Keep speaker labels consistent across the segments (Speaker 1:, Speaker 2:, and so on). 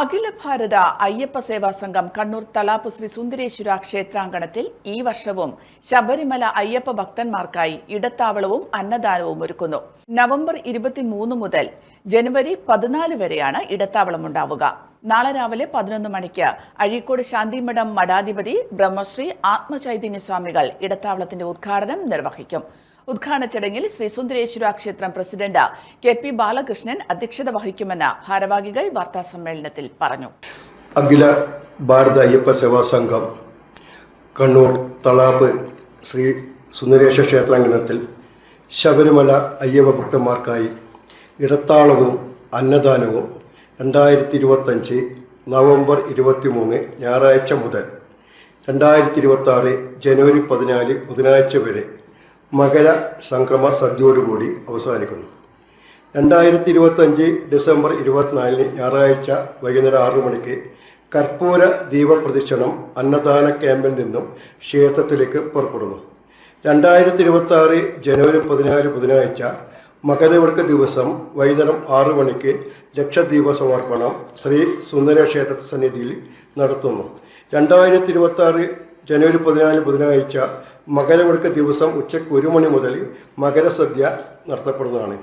Speaker 1: അഖില ഭാരത അയ്യപ്പ സേവാ സംഘം കണ്ണൂർ തലാപ്പ് ശ്രീ സുന്ദരേശ്വര ക്ഷേത്രാങ്കണത്തിൽ ഈ വർഷവും ശബരിമല അയ്യപ്പ ഭക്തന്മാർക്കായി ഇടത്താവളവും അന്നദാനവും ഒരുക്കുന്നു. നവംബർ ഇരുപത്തിമൂന്ന് മുതൽ ജനുവരി പതിനാല് വരെയാണ് ഇടത്താവളം ഉണ്ടാവുക. നാളെ രാവിലെ പതിനൊന്ന് മണിക്ക് അഴീക്കോട് ശാന്തിമഠം മഠാധിപതി ബ്രഹ്മശ്രീ ആത്മചൈതന്യ സ്വാമികൾ ഇടത്താവളത്തിന്റെ ഉദ്ഘാടനം നിർവഹിക്കും. ഉദ്ഘാടന ചടങ്ങിൽ ശ്രീ സുന്ദരേശ്വര ക്ഷേത്രം പ്രസിഡന്റ് കെ പി ബാലകൃഷ്ണൻ അധ്യക്ഷത വഹിക്കുമെന്ന് ഭാരവാഹികൾ വാർത്താ സമ്മേളനത്തിൽ പറഞ്ഞു.
Speaker 2: അഖില ഭാരത അയ്യപ്പ സേവാ സംഘം കണ്ണൂർ തളാപ്പ് ശ്രീ സുന്ദരേശ ക്ഷേത്രാങ്കണത്തിൽ ശബരിമല അയ്യപ്പ ഭക്തന്മാർക്കായി ഇടത്താളവും അന്നദാനവും രണ്ടായിരത്തി ഇരുപത്തഞ്ച് നവംബർ ഇരുപത്തി മൂന്ന് ഞായറാഴ്ച മുതൽ രണ്ടായിരത്തി ഇരുപത്തി ജനുവരി പതിനാല് ബുധനാഴ്ച വരെ മകര സംക്രമ സദ്യയോടുകൂടി അവസാനിക്കുന്നു. രണ്ടായിരത്തി ഇരുപത്തഞ്ച് ഡിസംബർ ഇരുപത്തിനാലിന് ഞായറാഴ്ച വൈകുന്നേരം ആറു മണിക്ക് കർപ്പൂര ദീപപ്രദക്ഷിണം അന്നദാന ക്യാമ്പിൽ നിന്നും ക്ഷേത്രത്തിലേക്ക് പുറപ്പെടുന്നു. രണ്ടായിരത്തി ഇരുപത്തി ആറ് ജനുവരി പതിനാല് ബുധനാഴ്ച മകരവിളക്ക് ദിവസം വൈകുന്നേരം ആറു മണിക്ക് ലക്ഷദ്വീപ സമർപ്പണം ശ്രീ സുന്ദര ക്ഷേത്ര സന്നിധിയിൽ നടത്തുന്നു. രണ്ടായിരത്തി ഇരുപത്തി ആറ് ജനുവരി പതിനാല് ബുധനാഴ്ച മകരവിളക്ക് ദിവസം ഉച്ചയ്ക്ക് ഒരു മണി മുതൽ മകരസദ്യ നടത്തപ്പെടുന്നതാണ്.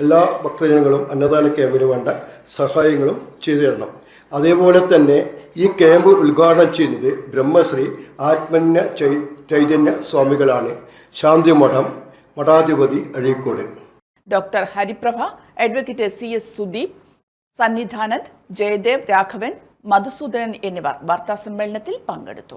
Speaker 2: എല്ലാ ഭക്തജനങ്ങളും അന്നദാന ക്യാമ്പിന് വേണ്ട സഹായങ്ങളും ചെയ്തു തരണം അതേപോലെ തന്നെ ഈ ക്യാമ്പ് ഉദ്ഘാടനം ചെയ്യുന്നത് ബ്രഹ്മശ്രീ ആത്മന്യ ചൈ ചൈതന്യ സ്വാമികളാണ്. Shanthimadam മഠാധിപതി Azhikode.
Speaker 1: Doctor Hariprabha advocate C S Sudeep Sannidhanand Jayadev Raghavan Madhusudanan എന്നിവർ വാർത്താ സമ്മേളനത്തിൽ പങ്കെടുത്തു.